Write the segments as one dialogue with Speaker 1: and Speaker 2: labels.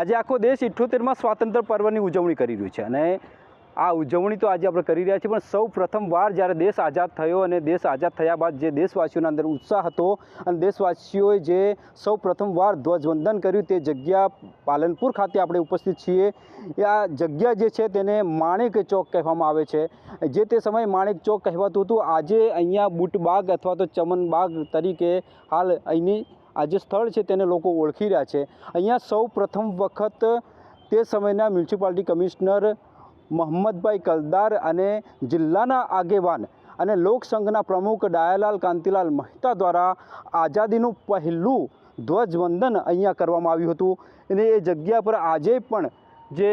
Speaker 1: આજે આખો દેશ ઇઠ્ઠોતેરમાં સ્વાતંત્ર્ય પર્વની ઉજવણી કરી રહ્યું છે અને આ ઉજવણી તો આજે આપણે કરી રહ્યા છીએ, પણ સૌ પ્રથમવાર જ્યારે દેશ આઝાદ થયો અને દેશ આઝાદ થયા બાદ જે દેશવાસીઓના અંદર ઉત્સાહ હતો અને દેશવાસીઓએ જે સૌ પ્રથમવાર ધ્વજવંદન કર્યું તે જગ્યા પાલનપુર ખાતે આપણે ઉપસ્થિત છીએ. એ આ જગ્યા જે છે તેને માણેક ચોક કહેવામાં આવે છે. જે તે સમયે માણેક ચોક કહેવાતું હતું. આજે અહીંયા બુટબાગ અથવા તો ચમનબાગ તરીકે હાલ અહીંની આ જે સ્થળ છે તેને લોકો ઓળખી રહ્યા છે. અહીંયા સૌ પ્રથમ વખત તે સમયના મ્યુનિસિપાલિટી કમિશનર મોહમ્મદભાઈ કલદાર અને જિલ્લાના આગેવાન અને લોકસંઘના પ્રમુખ ડાયાલાલ કાંતિલાલ મહેતા દ્વારા આઝાદીનું પહેલું ધ્વજવંદન અહીંયા કરવામાં આવ્યું હતું. અને એ જગ્યા પર આજે પણ જે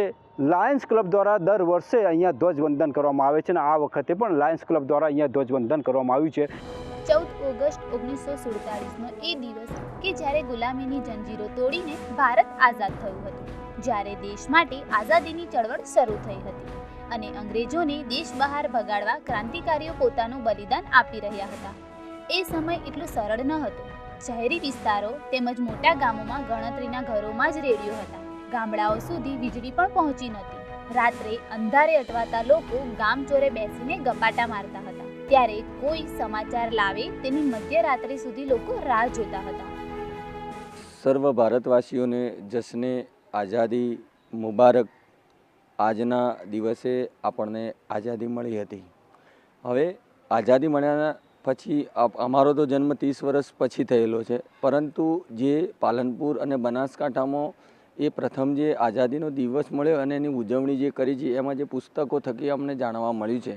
Speaker 1: લાયન્સ ક્લબ દ્વારા દર વર્ષે અહીંયા ધ્વજવંદન કરવામાં આવે છે અને આ વખતે પણ લાયન્સ ક્લબ દ્વારા અહીંયા ધ્વજવંદન કરવામાં આવ્યું છે.
Speaker 2: ચૌદ ઓગસ્ટ ઓગણીસો સુડતાલીસનો એ દિવસ કે જ્યારે ગુલામીની જંજીરો તોડીને ભારત આઝાદ થયું હતું, જ્યારે દેશ માટે આઝાદીની ચળવળ શરૂ થઈ હતી અને અંગ્રેજોને દેશ બહાર ભગાડવા ક્રાંતિકારીઓ પોતાનું બલિદાન આપી રહ્યા હતા. એ સમય એટલો સરળ ન હતો. શહેરી વિસ્તારો તેમજ મોટા ગામોમાં ગણતરીના ઘરોમાં જ રેડિયો હતા. ગામડાઓ સુધી વીજળી પણ પહોંચી નહોતી. રાત્રે અંધારે અટવાતા લોકો ગામચોરે બેસીને ગપાટા મારતા. ત્યારે કોઈ સમાચાર લાવે તેની મધ્યરાત્રિ સુધી લોકો રાહ જોતા હતા.
Speaker 3: સર્વ ભારતવાસીઓને જશ્ને આઝાદી મુબારક. આજના દિવસે આપણને આઝાદી મળી હતી. હવે આઝાદી મળ્યાના પછી અમારો તો જન્મ ત્રીસ વર્ષ પછી થયેલો છે, પરંતુ જે પાલનપુર અને બનાસકાંઠામાં એ પ્રથમ જે આઝાદીનો દિવસ મળ્યો અને એની ઉજવણી જે કરી છે, એમાં જે પુસ્તકો થકી અમને જાણવા મળ્યું છે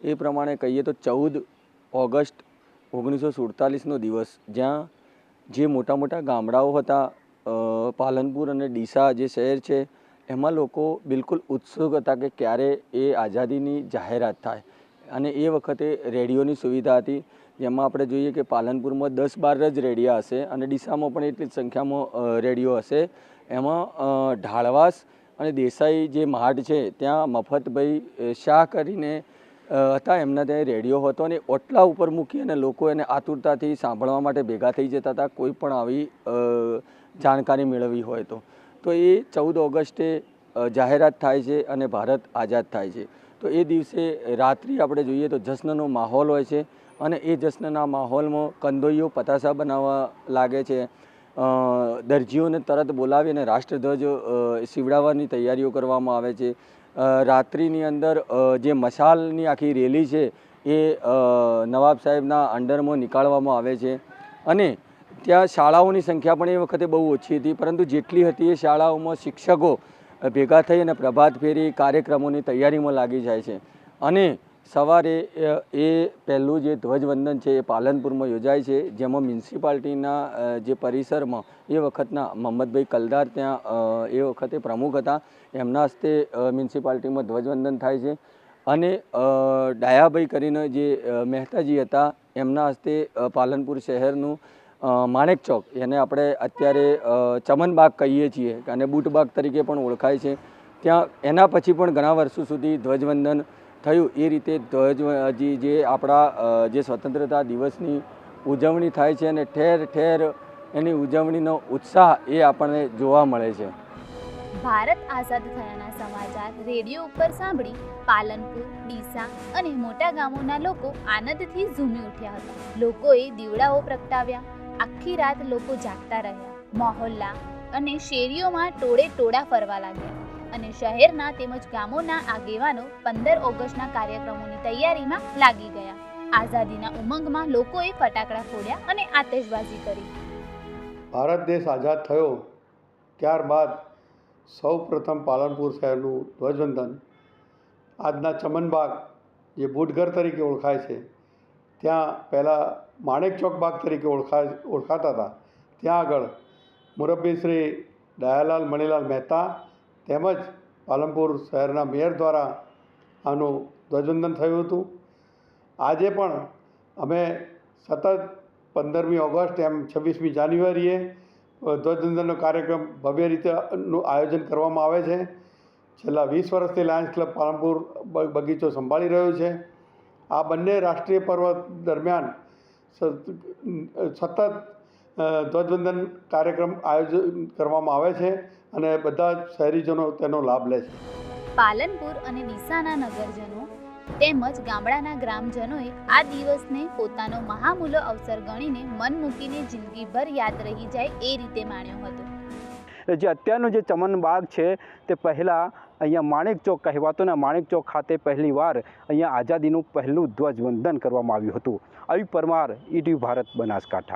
Speaker 3: એ પ્રમાણે કહીએ તો ચૌદ ઓગસ્ટ ઓગણીસો સુડતાલીસનો દિવસ, જ્યાં જે મોટા મોટા ગામડાઓ હતા પાલનપુર અને ડીસા જે શહેર છે, એમાં લોકો બિલકુલ ઉત્સુક હતા કે ક્યારે એ આઝાદીની જાહેરાત થાય. અને એ વખતે રેડિયોની સુવિધા હતી, જેમાં આપણે જોઈએ કે પાલનપુરમાં દસ બાર જ રેડિયા હશે અને ડીસામાં પણ એટલી જ સંખ્યામાં રેડિયો હશે. એમાં ઢાળવાસ અને દેસાઈ જે મહાડ છે, ત્યાં મફતભાઈ શાહ કરીને હતા. એમના ત્યાં રેડિયો હતો અને ઓટલા ઉપર મૂકી અને લોકો એને આતુરતાથી સાંભળવા માટે ભેગા થઈ જતા હતા. કોઈ પણ આવી જાણકારી મેળવવી હોય તો. તો એ ચૌદ ઓગસ્ટે જાહેરાત થાય છે અને ભારત આઝાદ થાય છે. તો એ દિવસે રાત્રિ આપણે જોઈએ તો જશ્નનો માહોલ હોય છે અને એ જશ્નના માહોલમાં કંદોઈઓ પતાસા બનાવવા લાગે છે. દરજીઓને તરત બોલાવીને રાષ્ટ્રધ્વજ સીવડાવવાની તૈયારીઓ કરવામાં આવે છે. રાત્રિની અંદર જે મશાલની આખી રેલી છે એ નવાબ સાહેબના અંડરમાં નીકાળવામાં આવે છે. અને ત્યાં શાળાઓની સંખ્યા પણ એ વખતે બહુ ઓછી હતી, પરંતુ જેટલી હતી એ શાળાઓમાં શિક્ષકો ભેગા થઈ અને પ્રભાત ફેરી કાર્યક્રમોની તૈયારીમાં લાગી જાય છે. અને સવારે એ પહેલું જે ધ્વજવંદન છે એ પાલનપુરમાં યોજાય છે, જેમાં મ્યુનિસિપાલિટીના જે પરિસરમાં એ વખતના મોહમ્મદભાઈ કલદાર ત્યાં એ વખતે પ્રમુખ હતા. એમના હસ્તે મ્યુનિસિપાલિટીમાં ધ્વજવંદન થાય છે. અને ડાયાભાઈ કરીને જે મહેતાજી હતા, એમના હસ્તે પાલનપુર શહેરનું માણેક ચોક, એને આપણે અત્યારે ચમનબાગ કહીએ છીએ, અને બૂટબાગ તરીકે પણ ઓળખાય છે. ત્યાં એના પછી પણ ઘણા વર્ષો સુધી ધ્વજવંદન થયું. એ રીતે ધ્વજ હજી જે આપણા જે સ્વતંત્રતા દિવસની ઉજવણી થાય છે અને ઠેર ઠેર એની ઉજવણીનો ઉત્સાહ એ આપણને જોવા મળે છે.
Speaker 2: ભારત આઝાદ થયાના સમાચાર રેડિયો ઉપર સાંભળી પાલનપુર, ડીસા અને મોટા ગામોના લોકો આનંદથી ઝૂમી ઉઠ્યા હતા. લોકોએ દીવડાઓ પ્રગટાવ્યા. આખી રાત લોકો જાગતા રહ્યા. મહોલ્લા અને શેરીઓમાં ટોળે ટોળા ફરવા લાગ્યા. અને શહેરના તેમજ ગામોના આગેવાનો પંદર ઓગસ્ટના કાર્યક્રમોની તૈયારીમાં લાગી ગયા. આઝાદીના ઉમંગમાં લોકોએ ફટાકડા ફોડ્યા અને આતશબાજી કરી.
Speaker 4: ભારત દેશ આઝાદ થયો ત્યારબાદ સૌ પ્રથમ પાલનપુર શહેરનું ધ્વજવંદન. આજના ચમનબાગ, જે બુટઘર તરીકે ઓળખાય છે, ત્યાં પહેલાં માણેક ચોક બાગ તરીકે ઓળખાય, ઓળખાતા હતા. ત્યાં આગળ મુરબ્બી શ્રી દયાલાલ મણિલાલ મહેતા તેમજ પાલનપુર શહેરના મેયર દ્વારા આનું ધ્વજવંદન થયું હતું. આજે પણ અમે સતત પંદરમી ઓગસ્ટ એમ છવ્વીસમી જાન્યુઆરીએ ધ્વજવંદનનો કાર્યક્રમ ભવ્ય રીતે નું આયોજન કરવામાં આવે છે. છેલ્લા વીસ વર્ષથી લાયન્સ ક્લબ પાલનપુર બગીચો સંભાળી રહ્યો છે. આ બંને રાષ્ટ્રીય પર્વ દરમિયાન સતત ધ્વજવંદન કાર્યક્રમ આયોજન કરવામાં આવે છે. અને બધા શહેરીજનો તેનો લાભ લે છે.
Speaker 2: પાલનપુર અને ડીસાના નગરજનો તેમજ ગામડાના ગ્રામજનોએ આ દિવસને પોતાનો મહામૂલો અવસર ગણીને મન મૂકીને જિંદગીભર યાદ રહી જાય એ રીતે માણ્યો હતો.
Speaker 1: જે અત્યારનો જે ચમન બાગ છે તે પહેલાં અહીંયા માણેક ચોક કહેવાતો ને માણેક ચોક ખાતે પહેલીવાર અહીંયા આઝાદીનું પહેલું ધ્વજવંદન કરવામાં આવ્યું હતું. આવી પરમાર ઈટીવી ભારત બનાસકાંઠા.